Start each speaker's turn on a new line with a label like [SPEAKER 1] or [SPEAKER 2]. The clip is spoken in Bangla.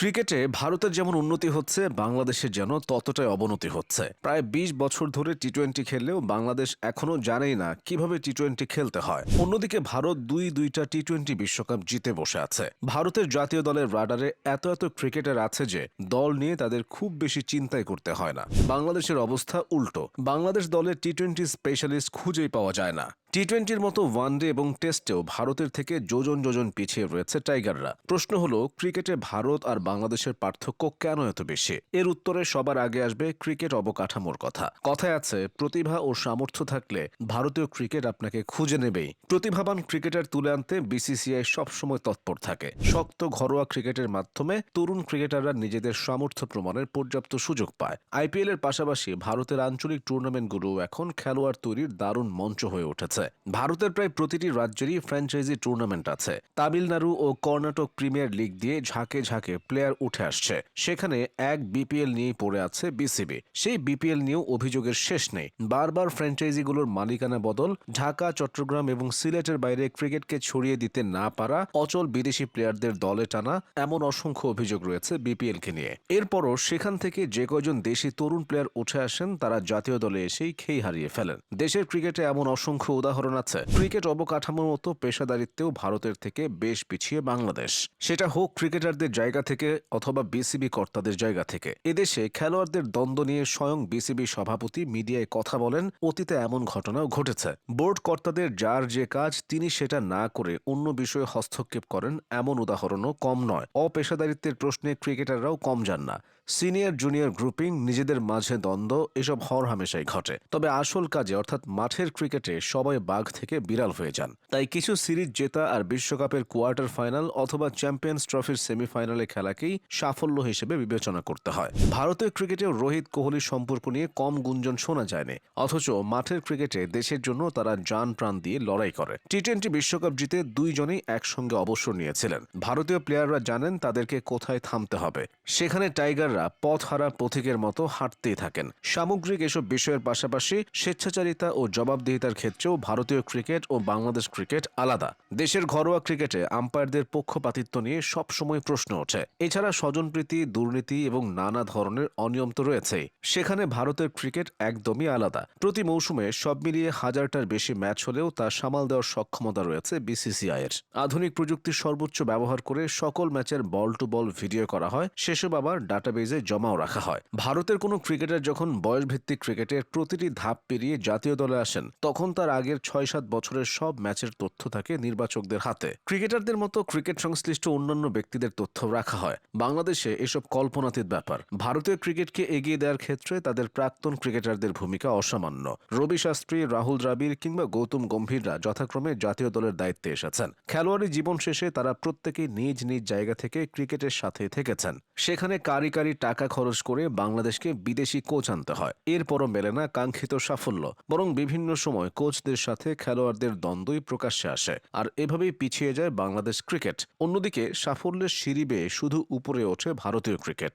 [SPEAKER 1] ক্রিকেটে ভারতের যেমন উন্নতি হচ্ছে, বাংলাদেশের যেন ততটাই অবনতি হচ্ছে। প্রায় ২০ বছর ধরে টি টোয়েন্টি খেললেও বাংলাদেশ এখনও জানেই না কীভাবে টি টোয়েন্টি খেলতে হয়। অন্যদিকে ভারত দুই দুইটা টি টোয়েন্টি বিশ্বকাপ জিতে বসে আছে। ভারতের জাতীয় দলের রাডারে এত এত ক্রিকেটার আছে যে দল নিয়ে তাদের খুব বেশি চিন্তাই করতে হয় না। বাংলাদেশের অবস্থা উল্টো। বাংলাদেশ দলের টি টোয়েন্টি স্পেশালিস্ট খুঁজেই পাওয়া যায় না। টি টোয়েন্টির মতো ওয়ানডে এবং টেস্টেও ভারতের থেকে যোজন যোজন পিছিয়ে রয়েছে টাইগাররা প্রশ্ন হলো, ক্রিকেটে ভারত আর বাংলাদেশের পার্থক্য কেন এত বেশি? এর উত্তরে সবার আগে আসবে ক্রিকেট অবকাঠামোর কথা। কথায় আছে, প্রতিভা ও সামর্থ্য থাকলে ভারতীয় ক্রিকেট আপনাকে খুঁজে নেবেই। প্রতিভাবান ক্রিকেটার তুলে আনতে বিসিসিআই সবসময় তৎপর থাকে। শক্ত, ঘরোয়া ক্রিকেটের মাধ্যমে তরুণ ক্রিকেটাররা নিজেদের সামর্থ্য প্রমাণের পর্যাপ্ত সুযোগ পায়। আইপিএল এর পাশাপাশি ভারতের আঞ্চলিক টুর্নামেন্টগুলো এখন খেলোয়াড় তৈরির দারুণ মঞ্চ হয়ে উঠেছে। ভারতের প্রায় প্রতিটি রাজ্যেরই ফ্র্যাঞ্চাইজি টুর্নামেন্ট আছে। তামিলনাড়ু ও কর্ণাটক প্রিমিয়ার লিগ দিয়ে ঝাঁকে ঝাঁকে প্লেয়ার উঠে আসছে। সেখানে এক বিপিএল নিয়েই পড়ে আছে বিসিবি সেই বিপিএল নিয়েও অভিযোগের শেষ নেই। বারবার ফ্র্যাঞ্চাইজিগুলোর মালিকানা বদল, ঢাকা, চট্টগ্রাম এবং সিলেটের বাইরে ক্রিকেটকে ছড়িয়ে দিতে না পারা, অচল বিদেশি প্লেয়ারদের দলে টানা এমন অসংখ্য অভিযোগ রয়েছে বিপিএলকে নিয়ে। এরপরও সেখান থেকে যে কয়জন দেশি তরুণ প্লেয়ার উঠে আসেন, তারা জাতীয় দলে এসেই খেই হারিয়ে ফেলেন। দেশের ক্রিকেটে এমন অসংখ্য উদাহরণ আছে। ক্রিকেট অবকাঠামোর মতো পেশাদারিত্বেও ভারতের থেকে বেশ পিছিয়ে বাংলাদেশ। সেটা হোক ক্রিকেটারদের জায়গা থেকে অথবা বিসিবি কর্তাদের জায়গা থেকে। এদেশে খেলোয়াড়দের দ্বন্দ্ব নিয়ে স্বয়ং বিসিবি সভাপতি মিডিয়ায় কথা বলেন, অতীতে এমন ঘটনাও ঘটেছে। বোর্ড কর্তাদের যার যে কাজ, তিনি সেটা না করে অন্য বিষয়ে হস্তক্ষেপ করেন, এমন উদাহরণও কম নয়। অপেশাদারিত্বের প্রশ্নে ক্রিকেটাররাও কম যান না। সিনিয়র জুনিয়র গ্রুপিং, নিজেদের মাঝে দ্বন্দ্ব, এসব হর হামেশাই ঘটে। তবে আসল কাজে, অর্থাৎ মাঠের ক্রিকেটে, সবাই বাঘ থেকে বিড়াল হয়ে যান। তাই কিছু সিরিজ জেতা আর বিশ্বকাপের কোয়ার্টার ফাইনাল অথবা চ্যাম্পিয়ন্স ট্রফির সেমিফাইনালে খেলাকেই সাফল্য হিসেবে বিবেচনা করতে হয়। ভারতীয় ক্রিকেটেও রোহিত কোহলির সম্পর্ক নিয়ে কম গুঞ্জন শোনা যায়নি। অথচ মাঠের ক্রিকেটে দেশের জন্য তারা যান প্রাণ দিয়ে লড়াই করে। টি টোয়েন্টি বিশ্বকাপ জিতে দুইজনেই একসঙ্গে অবসর নিয়েছিলেন। ভারতীয় প্লেয়াররা জানেন তাদেরকে কোথায় থামতে হবে। সেখানে টাইগাররা পথহারা পথিকের মতো হাঁটতেই থাকেন। সামগ্রিক এসব বিষয়ের পাশাপাশি স্বেচ্ছাচারিতা ও জবাবদিহিতার ক্ষেত্রেও ভারতীয় ক্রিকেট ও বাংলাদেশ ক্রিকেট আলাদা। দেশের ঘরোয়া ক্রিকেটে আম্পায়ারদের পক্ষপাতিত্ব নিয়ে সবসময় প্রশ্ন ওঠে। এছাড়া স্বজনপ্রীতি, দুর্নীতি এবং নানা ধরনের অনিয়ম তো রয়েছেই সেখানে ভারতের ক্রিকেট একদমই আলাদা। প্রতি মৌসুমে সব মিলিয়ে হাজারটার বেশি ম্যাচ হলেও তা সামাল দেওয়ার সক্ষমতা রয়েছে বিসিসিআই এর। আধুনিক প্রযুক্তির সর্বোচ্চ ব্যবহার করে সকল ম্যাচের বল টু বল ভিডিও করা হয়। সেসব আবার ডাটাবেজে জমাও রাখা হয়। ভারতের কোনো ক্রিকেটার যখন বয়সভিত্তিক ক্রিকেটের প্রতিটি ধাপ পেরিয়ে জাতীয় দলে আসেন, তখন তার আগের ছয় সাত বছরের সব ম্যাচের তথ্য থাকে নির্বাচকদের হাতে। ক্রিকেটারদের মতো ক্রিকেট সংশ্লিষ্ট অন্যান্য ব্যক্তিদের তথ্য রাখা হয়। বাংলাদেশে এসব কল্পনাতীত ব্যাপার। ভারতীয় ক্রিকেটকে এগিয়ে দেওয়ার ক্ষেত্রে তাদের প্রাক্তন ক্রিকেটারদের ভূমিকা অসামান্য। রবি শাস্ত্রী, রাহুল দ্রাবিড় কিংবা গৌতম গম্ভীররা যথাক্রমে জাতীয় দলের দায়িত্বে এসেছেন। খেলোয়াড়ি জীবন শেষে তারা প্রত্যেকেই নিজ নিজ জায়গা থেকে ক্রিকেটের সাথে থেকেছেন। সেখানে কারি কারি টাকা খরচ করে বাংলাদেশকে বিদেশি কোচ আনতে হয়। এরপরও মেলে না কাঙ্ক্ষিত সাফল্য, বরং বিভিন্ন সময় কোচদের সাথে খেলোয়াড়দের দ্বন্দ্বই প্রকাশ্যে আসে। আর এভাবেই পিছিয়ে যায় বাংলাদেশ ক্রিকেট। অন্যদিকে সাফল্যের সিঁড়ি বেয়ে শুধু উপরে ওঠে ভারতীয় ক্রিকেট।